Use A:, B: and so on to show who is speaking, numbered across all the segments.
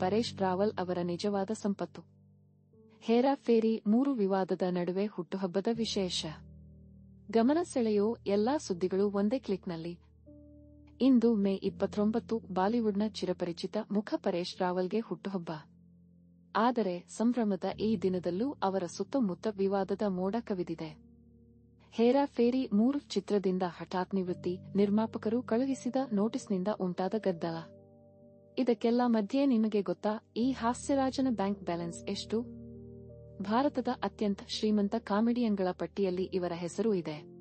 A: ಪರೇಶ್ ರಾವಲ್ ಅವರ ನಿಜವಾದ ಸಂಪತ್ತು. ಹೇರಾ ಫೇರಿ ಮೂರು ವಿವಾದದ ನಡುವೆ ಹುಟ್ಟುಹಬ್ಬದ ವಿಶೇಷ. ಗಮನ ಸೆಳೆಯೋ ಎಲ್ಲಾ ಸುದ್ದಿಗಳು ಒಂದೇ ಕ್ಲಿಕ್ನಲ್ಲಿ. ಇಂದು ಮೇ ಇಪ್ಪತ್ತೊಂಬತ್ತು ಬಾಲಿವುಡ್ನ ಚಿರಪರಿಚಿತ ಮುಖ ಪರೇಶ್ ರಾವಲ್ಗೆ ಹುಟ್ಟುಹಬ್ಬ. ಆದರೆ ಸಂಭ್ರಮದ ಈ ದಿನದಲ್ಲೂ ಅವರ ಸುತ್ತಮುತ್ತ ವಿವಾದದ ಮೋಡ ಕವಿದಿದೆ. ಹೇರಾ ಫೇರಿ ಮೂರು ಚಿತ್ರದಿಂದ ಹಠಾತ್ ನಿವೃತ್ತಿ ನಿರ್ಮಾಪಕರು ಕಳುಹಿಸಿದ ನೋಟಿಸ್ನಿಂದ ಉಂಟಾದ ಗದ್ದಲ. ಇದಕ್ಕೆಲ್ಲ ಮಧ್ಯೆ ನಿಮಗೆ ಗೊತ್ತಾ, ಈ ಹಾಸ್ಯರಾಜನ ಬ್ಯಾಂಕ್ ಬ್ಯಾಲೆನ್ಸ್ ಎಷ್ಟು? ಭಾರತದ ಅತ್ಯಂತ ಶ್ರೀಮಂತ ಕಾಮಿಡಿಯನ್ಗಳ ಪಟ್ಟಿಯಲ್ಲಿ ಇವರ ಹೆಸರು ಇದೆ.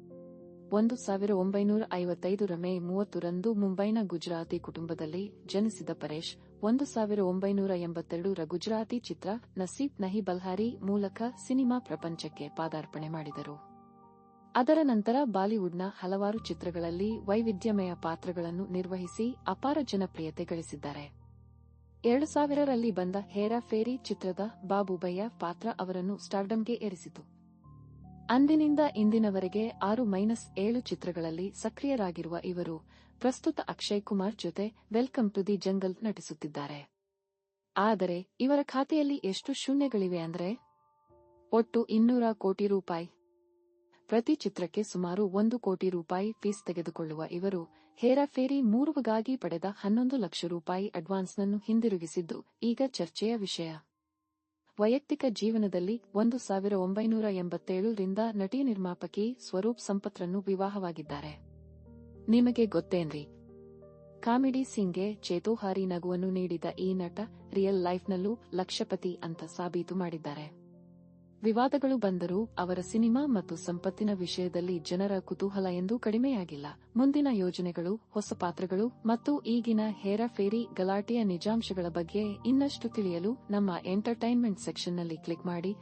A: ಒಂದು ಸಾವಿರ ಒಂಬೈನೂರ ಐವತ್ತೈದರ ಮೇ ಮೂವತ್ತರಂದು ಮುಂಬೈನ ಗುಜರಾತಿ ಕುಟುಂಬದಲ್ಲಿ ಜನಿಸಿದ ಪರೇಶ್, ಒಂದು ಸಾವಿರ ಒಂಬೈನೂರ ಎಂಬತ್ತೆರಡರ ಗುಜರಾತಿ ಚಿತ್ರ ನಸೀಬ್ ನಹಿ ಬಲ್ಹಾರಿ ಮೂಲಕ ಸಿನಿಮಾ ಪ್ರಪಂಚಕ್ಕೆ ಪಾದಾರ್ಪಣೆ ಮಾಡಿದರು. ಅದರ ನಂತರ ಬಾಲಿವುಡ್ನ ಹಲವಾರು ಚಿತ್ರಗಳಲ್ಲಿ ವೈವಿಧ್ಯಮಯ ಪಾತ್ರಗಳನ್ನು ನಿರ್ವಹಿಸಿ ಅಪಾರ ಜನಪ್ರಿಯತೆ ಗಳಿಸಿದ್ದಾರೆ. ಎರಡು ಸಾವಿರರಲ್ಲಿ ಬಂದ ಹೇರಾ ಫೇರಿ ಚಿತ್ರದ ಬಾಬುಬಯ್ಯ ಪಾತ್ರ ಅವರನ್ನು ಸ್ಟಾರ್ಡಮ್ಗೆ ಏರಿಸಿತು. ಅಂದಿನಿಂದ ಇಂದಿನವರೆಗೆ ಆರು ಮೈನಸ್ ಏಳು ಚಿತ್ರಗಳಲ್ಲಿ ಸಕ್ರಿಯರಾಗಿರುವ ಇವರು ಪ್ರಸ್ತುತ ಅಕ್ಷಯ್ ಕುಮಾರ್ ಜೊತೆ ವೆಲ್ಕಮ್ ಟು ದಿ ಜಂಗಲ್ ನಟಿಸುತ್ತಿದ್ದಾರೆ. ಆದರೆ ಇವರ ಖಾತೆಯಲ್ಲಿ ಎಷ್ಟು ಶೂನ್ಯಗಳಿವೆ ಅಂದರೆ? ಒಟ್ಟು ಇನ್ನೂರ ಕೋಟಿ ರೂಪಾಯಿ. ಪ್ರತಿ ಚಿತ್ರಕ್ಕೆ ಸುಮಾರು ಒಂದು ಕೋಟಿ ರೂಪಾಯಿ ಫೀಸ್ ತೆಗೆದುಕೊಳ್ಳುವ ಇವರು ಹೇರಾಫೇರಿ ಮೂರುವಗಾಗಿ ಪಡೆದ ಹನ್ನೊಂದು ಲಕ್ಷ ರೂಪಾಯಿ ಅಡ್ವಾನ್ಸ್ನನ್ನು ಹಿಂದಿರುಗಿಸಿದ್ದು ಈಗ ಚರ್ಚೆಯ ವಿಷಯ. ವೈಯಕ್ತಿಕ ಜೀವನದಲ್ಲಿ ಒಂದು ಸಾವಿರ ಒಂಬೈನೂರ ಎಂಬತ್ತೇಳರಿಂದ ನಟಿ ನಿರ್ಮಾಪಕಿ ಸ್ವರೂಪ್ ಸಂಪತ್ರನ್ನು ವಿವಾಹವಾಗಿದ್ದಾರೆ. ನಿಮಗೆ ಗೊತ್ತೇನ್ರಿ? ಕಾಮಿಡಿ ಸಿಂಗ್ಗೆ ಚೇತೋಹಾರಿ ನಗುವನ್ನು ನೀಡಿದ ಈ ನಟ ರಿಯಲ್ ಲೈಫ್ನಲ್ಲೂ ಲಕ್ಷಪತಿ ಅಂತ ಸಾಬೀತು ಮಾಡಿದ್ದಾರೆ. ವಿವಾದಗಳು ಬಂದರೂ ಅವರ ಸಿನಿಮಾ ಮತ್ತು ಸಂಪತ್ತಿನ ವಿಷಯದಲ್ಲಿ ಜನರ ಕುತೂಹಲ ಎಂದೂ ಕಡಿಮೆಯಾಗಿಲ್ಲ. ಮುಂದಿನ ಯೋಜನೆಗಳು, ಹೊಸ ಪಾತ್ರಗಳು ಮತ್ತು ಈಗಿನ ಹೇರಾಫೇರಿ ಗಲಾಟೆಯ ನಿಜಾಂಶಗಳ ಬಗ್ಗೆ ಇನ್ನಷ್ಟು ತಿಳಿಯಲು ನಮ್ಮ ಎಂಟರ್ಟೈನ್ಮೆಂಟ್ ಸೆಕ್ಷನ್ನಲ್ಲಿ ಕ್ಲಿಕ್ ಮಾಡಿ.